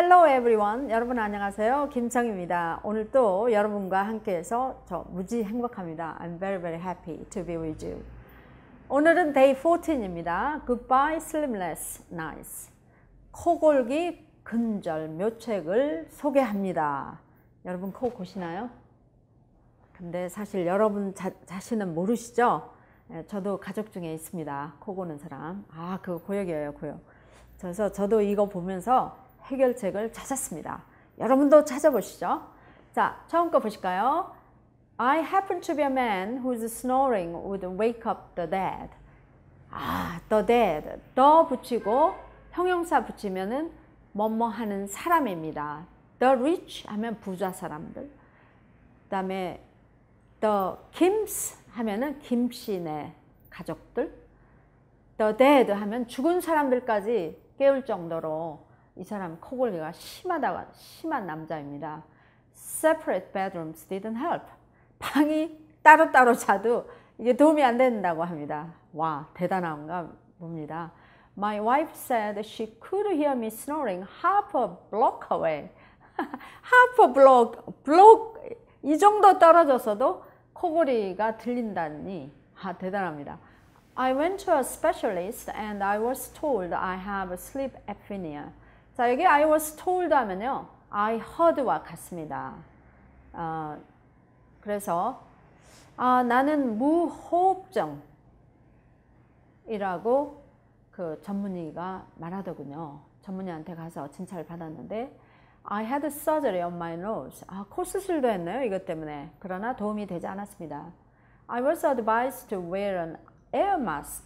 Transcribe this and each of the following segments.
Hello everyone. 여러분 안녕하세요. 김청입니다. 오늘 또 여러분과 함께해서 저 무지 행복합니다. I'm very very happy to be with you. 오늘은 day 14입니다. Goodbye sleepless nights. 코골기 근절 묘책을 소개합니다. 여러분 코 고시나요? 근데 사실 여러분 자, 자신은 모르시죠? 예, 저도 가족 중에 있습니다. 코 고는 사람. 아, 그 고역이에요, 고역. 그래서 저도 이거 보면서 해결책을 찾았습니다. 여러분도 찾아보시죠. 자, 처음 거 보실까요? I happen to be a man whose snoring would wake up the dead. 아, the dead. the 붙이고 형용사 붙이면은 뭐뭐 하는 사람입니다. the rich 하면 부자 사람들. 그 다음에 the Kims 하면은 김씨네 가족들. the dead 하면 죽은 사람들까지 깨울 정도로 이 사람 코골이가 심하다가 심한 남자입니다. Separate bedrooms didn't help. 방이 따로따로 자도 이게 도움이 안 된다고 합니다. 와 대단한가 봅니다. My wife said she could hear me snoring half a block away. half a block, block 이 정도 떨어져서도 코골이가 들린다니 아 대단합니다. I went to a specialist and I was told I have sleep apnea. 자, 여기 I was told 하면요. I heard와 같습니다. 어, 그래서 아, 나는 무호흡증이라고 그 전문의가 말하더군요. 전문의한테 가서 진찰을 받았는데 I had surgery on my nose. 아, 코 수술도 했네요. 이것 때문에. 그러나 도움이 되지 않았습니다. I was advised to wear an air mask.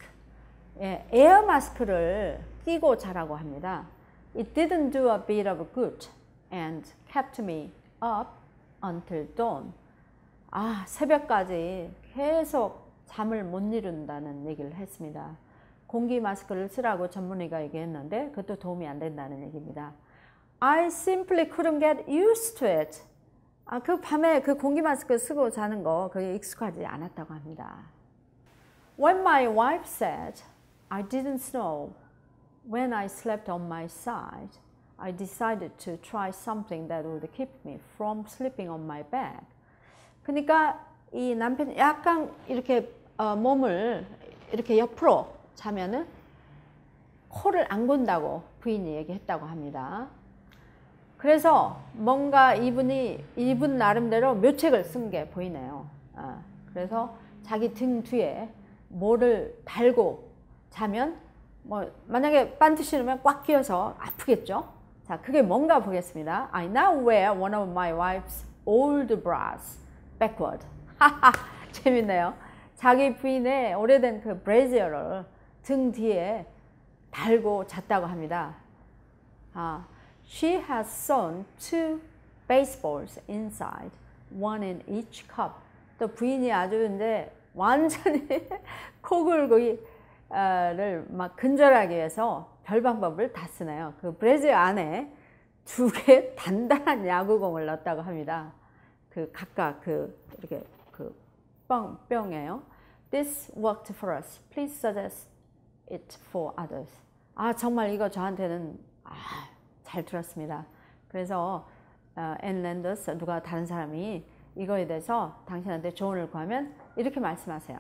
예, 에어 마스크를 끼고 자라고 합니다. It didn't do a bit of good and kept me up until dawn. 아, 새벽까지 계속 잠을 못 이룬다는 얘기를 했습니다. 공기 마스크를 쓰라고 전문의가 얘기했는데 그것도 도움이 안 된다는 얘기입니다. I simply couldn't get used to it. 아, 그 밤에 그 공기 마스크 쓰고 자는 거 그게 익숙하지 않았다고 합니다. When my wife said I didn't snow when I slept on my side, I decided to try something that would keep me from sleeping on my back. 그러니까 이 남편이 약간 이렇게 어, 몸을 이렇게 옆으로 자면은 코를 안 곤다고 부인이 얘기했다고 합니다. 그래서 뭔가 이분이 이분 나름대로 묘책을 쓴 게 보이네요. 어, 그래서 자기 등 뒤에 뭐를 달고 자면 뭐 만약에 반드 신으면 꽉 끼어서 아프겠죠. 자, 그게 뭔가 보겠습니다. I now wear one of my wife's old bras backward. 하하, 재밌네요. 자기 부인의 오래된 그 브레지어를 등 뒤에 달고 잤다고 합니다. 아, she has sewn two baseballs inside, one in each cup. 또 부인이 아주 이제 완전히 코골고기 를 근절하기 위해서 별 방법을 다 쓰네요. 그 브레질 안에 두 개 단단한 야구공을 넣었다고 합니다. 그 각각 그 이렇게 그 뻥, 뿅이에요. This worked for us. Please suggest it for others. 아 정말 이거 저한테는 아, 잘 들었습니다. 그래서 어, 앤 랜더스 누가 다른 사람이 이거에 대해서 당신한테 조언을 구하면 이렇게 말씀하세요.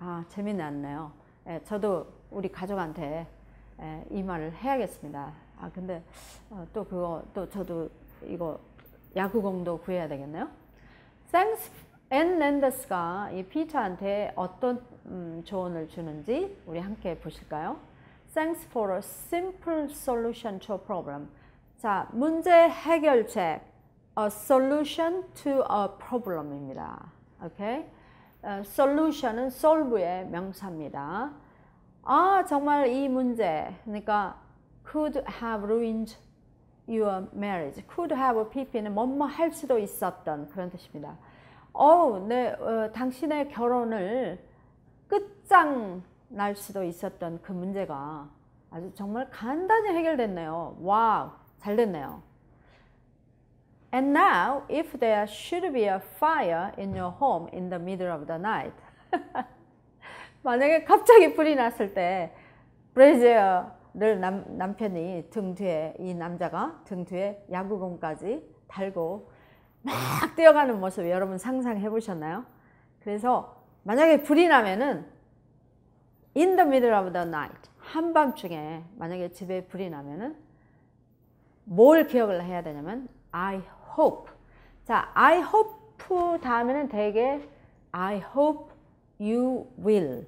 아 재미났네요. 예, 저도 우리 가족한테 예, 이 말을 해야겠습니다. 아 근데 어, 또 그거 또 저도 이거 야구공도 구해야 되겠네요. Thanks 앤 랜더스가 이 피터한테 어떤 음, 조언을 주는지 우리 함께 보실까요? Thanks for a simple solution to a problem. 자, 문제 해결책. A solution to a problem입니다. 오케이? 어, solution은 solve의 명사입니다. 아 정말 이 문제 그러니까 could have ruined your marriage. could have pp는 뭐뭐 할 수도 있었던 그런 뜻입니다. 어, 네, 어, 당신의 결혼을 끝장 날 수도 있었던 그 문제가 아주 정말 간단히 해결됐네요. 와, 잘 됐네요. And now, if there should be a fire in your home in the middle of the night. 만약에 갑자기 불이 났을 때늘 남, 남편이 등 뒤에 이 남자가 등 뒤에 야구공까지 달고 막 뛰어가는 모습 여러분 상상해 보셨나요? 그래서 만약에 불이 나면은 in the middle of the night 한밤중에 만약에 집에 불이 나면은 뭘 기억을 해야 되냐면 I hope 자 I hope 다음에는 대개 I hope you will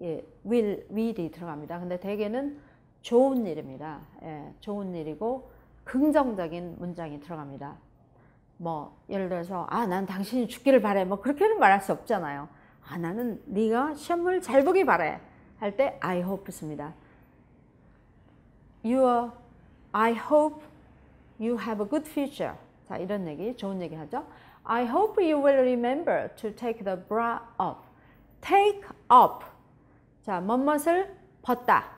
예, will, will이 들어갑니다. 근데 대개는 좋은 일입니다. 예, 좋은 일이고 긍정적인 문장이 들어갑니다. 뭐 예를 들어서 아 난 당신이 죽기를 바래 뭐 그렇게는 말할 수 없잖아요. 아 나는 네가 시험을 잘 보기 바래 할 때 I hope 씁니다. You are, I hope you have a good future. 자 이런 얘기 좋은 얘기 하죠. I hope you will remember to take the bra off. Take up. 자 뭐뭇을 벗다.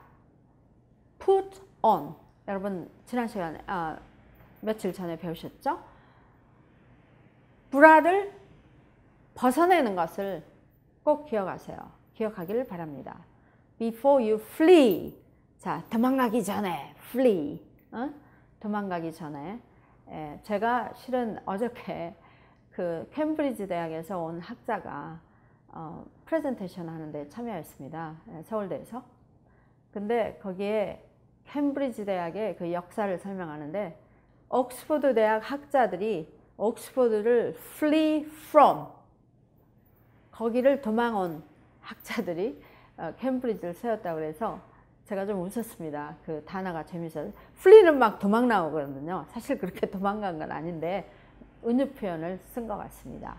Put on. 여러분 지난 시간에 아, 며칠 전에 배우셨죠? 브라를 벗어내는 것을 꼭 기억하세요. 기억하기를 바랍니다. Before you flee. 자, 도망가기 전에 flee. 어? 도망가기 전에. 예, 제가 실은 어저께 그 캠브리지 대학에서 온 학자가 어, 프레젠테이션 하는데 참여했습니다. 예, 서울대에서. 근데 거기에 캠브리지 대학의 그 역사를 설명하는데 옥스퍼드 대학 학자들이 옥스퍼드를 flee from 거기를 도망온 학자들이 어, 캠브리지를 세웠다고 그래서 제가 좀 웃었습니다. 그 단어가 재밌어서 flee는 막 도망 나오거든요. 사실 그렇게 도망간 건 아닌데 은유 표현을 쓴 것 같습니다.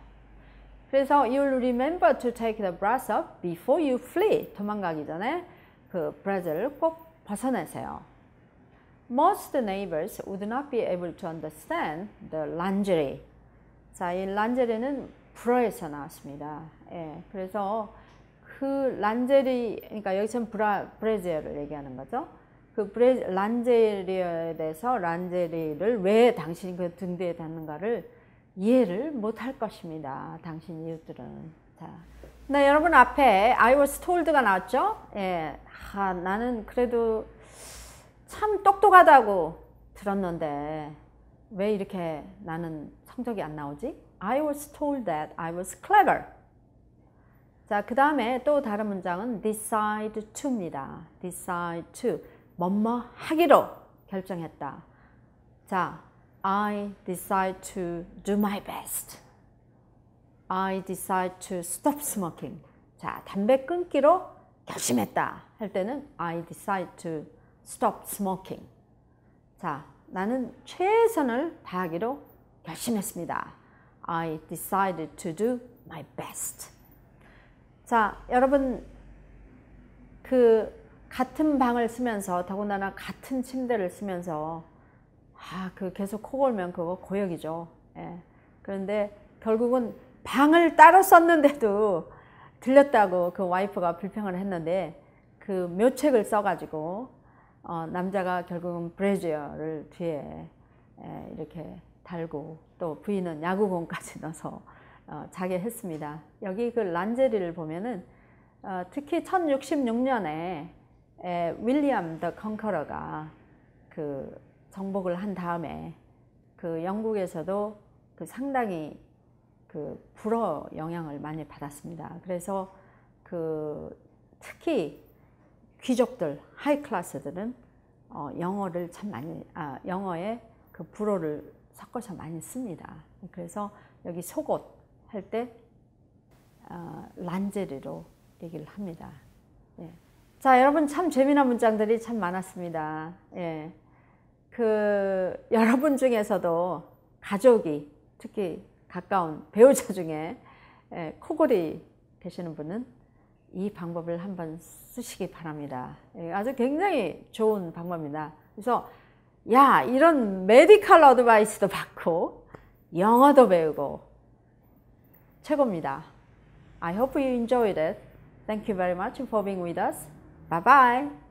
그래서 you'll remember to take the brass off before you flee. 도망가기 전에 그 브라즈를 꼭 벗어내세요. Most neighbors would not be able to understand the lingerie. 자, 이 란제리는 불어에서 나왔습니다. 예, 그래서 그 란제리, 그러니까 여기서는 브라, 브레지어를 얘기하는 거죠. 그 브레, 란제리에 대해서 란제리를 왜 당신이 그등 뒤에 닿는가를 이해를 못할 것입니다. 당신 이웃들은. 자, 네, 여러분 앞에 I was told가 나왔죠? 예, 아, 나는 그래도 참 똑똑하다고 들었는데 왜 이렇게 나는 성적이 안 나오지? I was told that I was clever. 자, 그 다음에 또 다른 문장은 decide to입니다. decide to. 뭐뭐 하기로 결정했다. 자, I decide to do my best. I decide to stop smoking. 자, 담배 끊기로 결심했다. 할 때는 I decide to stop smoking. 자, 나는 최선을 다하기로 결심했습니다. I decided to do my best. 자, 여러분 그 같은 방을 쓰면서 더군다나 같은 침대를 쓰면서 아, 그 계속 코 골면 그거 고역이죠. 예. 그런데 결국은 방을 따로 썼는데도 들렸다고 그 와이프가 불평을 했는데 그 묘책을 써가지고 어, 남자가 결국은 브레지어를 뒤에 에, 이렇게 달고 또 부인은 야구공까지 넣어서 어, 자게 했습니다. 여기 그 란제리를 보면은 어, 특히 1066년에 에, 윌리엄 더 컨커러가 그 정복을 한 다음에 그 영국에서도 그 상당히 그 불어 영향을 많이 받았습니다. 그래서 그 특히 귀족들, 하이 클래스들은 어, 영어를 참 많이, 아, 영어에 그 불어를 섞어서 많이 씁니다. 그래서 여기 속옷 할때 어, 란제리로 얘기를 합니다. 예. 자, 여러분 참 재미난 문장들이 참 많았습니다. 예. 그 여러분 중에서도 가족이 특히 가까운 배우자 중에 예, 코골이 계시는 분은 이 방법을 한번 쓰시기 바랍니다. 예, 아주 굉장히 좋은 방법입니다. 그래서 야 이런 메디컬 어드바이스도 받고 영어도 배우고 최고입니다. I hope you enjoyed it. Thank you very much for being with us. Bye bye.